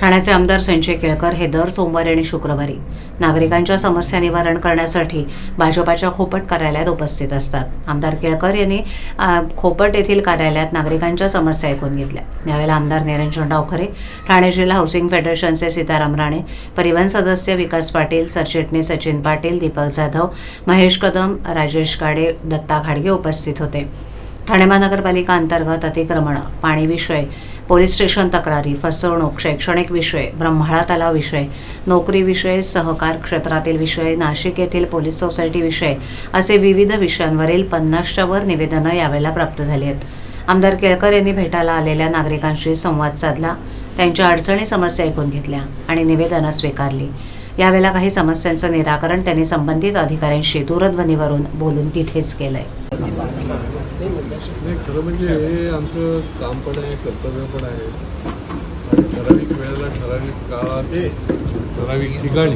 ठाण्याचे आमदार संजय केळकर हे दर सोमवारी आणि शुक्रवारी नागरिकांच्या समस्या निवारण करण्यासाठी भाजपाच्या खोपट कार्यालयात उपस्थित असतात. आमदार केळकर यांनी खोपट येथील कार्यालयात नागरिकांच्या समस्या ऐकून घेतल्या. यावेळेला आमदार निरंजन डावखरे ठाणे जिल्हा हाऊसिंग फेडरेशनचे सीताराम राणे परिवहन सदस्य विकास पाटील सरचिटणीस सचिन पाटील दीपक जाधव महेश कदम राजेश गाडे दत्ता घाडगे उपस्थित होते. ठाणे महानगरपालिका अंतर्गत अतिक्रमण पाणी विषय पोलीस स्टेशन तक्रारी फसवणूक शैक्षणिक विषय ब्रह्माळा तलाव विषय नोकरी विषय सहकार क्षेत्रातील विषय नाशिक येथील पोलीस सोसायटी विषय असे विविध विषयांवरील पन्नासच्या वर निवेदनं यावेळेला प्राप्त झाली आहेत. आमदार केळकर यांनी भेटायला आलेल्या नागरिकांशी संवाद साधला. त्यांच्या अडचणी समस्या ऐकून घेतल्या आणि निवेदनं स्वीकारली. यावेळेला काही समस्यांचं निराकरण त्यांनी संबंधित अधिकाऱ्यांशी दूरध्वनीवरून बोलून तिथेच केलंय. नाही खरं म्हणजे हे आमचं काम पण आहे कर्तव्य पण आहे. आणि ठराविक वेळेला ठराविक काळात ठराविक ठिकाणी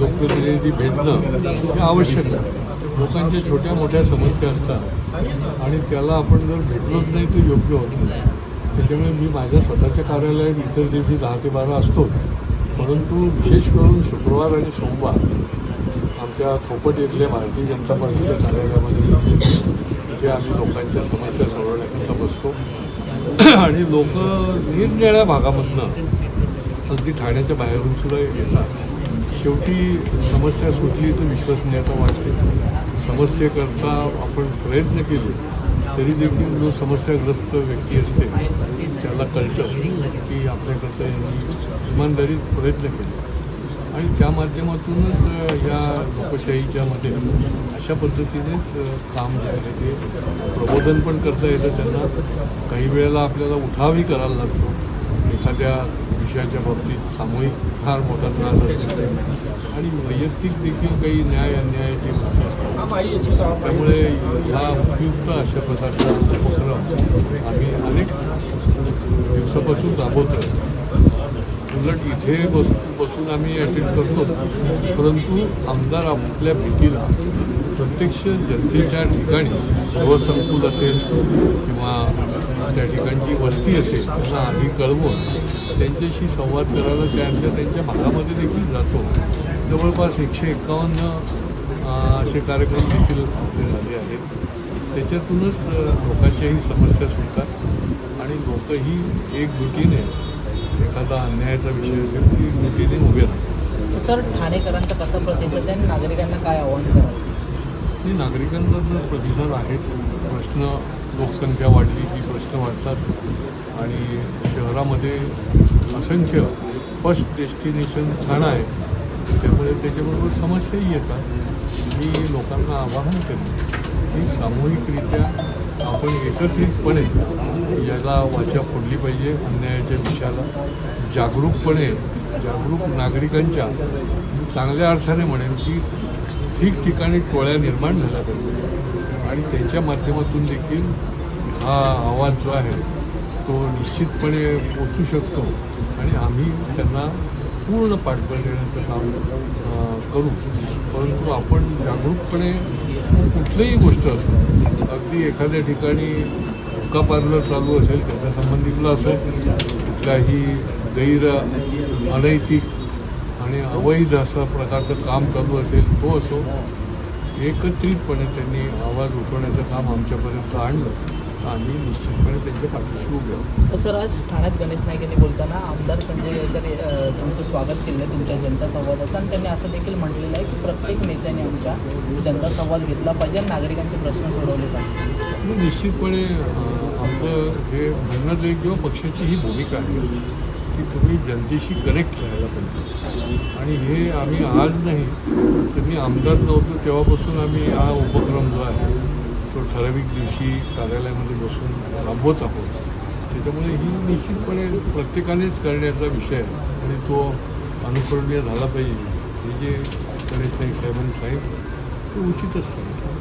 लोकप्रतिनिधी भेटणं हे आवश्यक आहे. लोकांच्या छोट्या मोठ्या समस्या असतात. आणि त्याला आपण जर भेटलोच नाही तर योग्य होत नाही. त्याच्यामुळे मी माझ्या स्वतःच्या कार्यालयात इतर दिवशी दहा ते बारा असतो परंतु विशेष करून शुक्रवार आणि सोमवार आमच्या खोपट इथल्या भारतीय जनता पार्टीच्या कार्यालयामध्ये तिथे आम्ही लोकांच्या समस्या सोडवण्याकरता बसतो. आणि लोक निरनिराळ्या भागामधनं अगदी ठाण्याच्या बाहेरून सुद्धा येतात. शेवटी समस्या सुटली तर विश्वसनीयता वाटते समस्येकरता आपण प्रयत्न केले तरी देखील जो समस्याग्रस्त व्यक्ती असते आपला कळतं की आपल्याकडचं यांनी इमानदारीत प्रयत्न केले. आणि त्या माध्यमातूनच ह्या या लोकशाहीच्या मध्ये अशा पद्धतीनेच काम जे आहे. ते प्रबोधन पण करता येतं त्यांना. काही वेळेला आपल्याला उठावही करायला लागतो. एखाद्या विषयाच्या बाबतीत सामूहिक फार मोठा त्रास असतो. आणि वैयक्तिक देखील काही न्याय अन्यायाची त्यामुळे ह्या उपयुक्त अशा प्रकारच्या आम्ही अनेक दिवसापासून राबवतो उलट इथे बस बसून आम्ही अटेंड करतो परंतु आमदार आपल्या भेटीला प्रत्यक्ष जनतेच्या ठिकाणी. गृहसंकुल असेल किंवा त्या ठिकाणची वस्ती असेल त्यांना आधी कळवून त्यांच्याशी संवाद करायला त्यांच्या त्यांच्या भागामध्ये देखील जातो जवळपास एकशे एकावन्न असे कार्यक्रम देखील आपले झाले आहेत त्याच्यातूनच लोकांच्याही समस्या सुटतात आणि लोकही एकजुटीने एखादा अन्यायाचा विषय असेल ती एकजुटीने उभे राहतात. सर ठाणेकरांचा कसा प्रतिसाद आहे? आणि नागरिकांना काय आव्हान आणि नागरिकांचा जर प्रतिसाद आहे प्रश्न लोकसंख्या वाढली की प्रश्न वाढतात. आणि शहरामध्ये असंख्य फर्स्ट डेस्टिनेशन ठाणं आहे त्यामुळे त्याच्याबरोबर समस्याही येतात. मी लोकांना आवाहन करतो. ही सामूहिकरित्या आपण एकत्रितपणे याला वाचा फोडली पाहिजे अन्यायाच्या विषयाला जागरूकपणे जागरूक नागरिकांच्या चांगल्या अर्थाने म्हणेन की ठिकठिकाणी टोळ्या निर्माण झाल्या पाहिजे आणि त्यांच्या माध्यमातून देखील हा आवाज जो आहे तो निश्चितपणे पोचू शकतो. आणि आम्ही त्यांना पूर्ण पाठबळ देण्याचं काम करू. परंतु आपण जागरूकपणे कुठलीही गोष्ट अगदी एखाद्या ठिकाणी हुक्का पार्लर चालू असेल त्याच्या संबंधितलं असेल कुठल्याही गैर अनैतिक आणि अवैध असं प्रकारचं काम चालू असेल तो असो एकत्रितपणे त्यांनी आवाज उठवण्याचं काम आमच्यापर्यंत आणलं. आम्ही निश्चितपणे त्यांच्या पाठीशी उभे आहोत सर आज ठाण्यात गणेश नाईक यांनी बोलताना आमदार संजय अ, तुमचं स्वागत केलं आहे तुमच्या जनता संवादाचं. आणि त्यांनी असं देखील म्हटलेलं आहे की प्रत्येक नेत्याने आमच्या जनता संवाद घेतला पाहिजे आणि नागरिकांचे प्रश्न सोडवले पाहिजे. निश्चितपणे आमचं हे म्हणणं एक किंवा पक्षाची ही भूमिका आहे की तुम्ही जनतेशी कनेक्ट राहायला पाहिजे. आणि हे आम्ही आज नाही तर मी आमदार नव्हतो तेव्हापासून आम्ही हा उपक्रम जो आहे तो ठराविक दिवशी कार्यालयामध्ये बसून राबवत आहोत. त्याच्यामुळे ही निश्चितपणे प्रत्येकानेच करण्याचा विषय आहे आणि तो अनुकरणीय झाला पाहिजे. हे जे गणेश नाईक साहेबांनी सांगितलं ते उचितच सांगितलं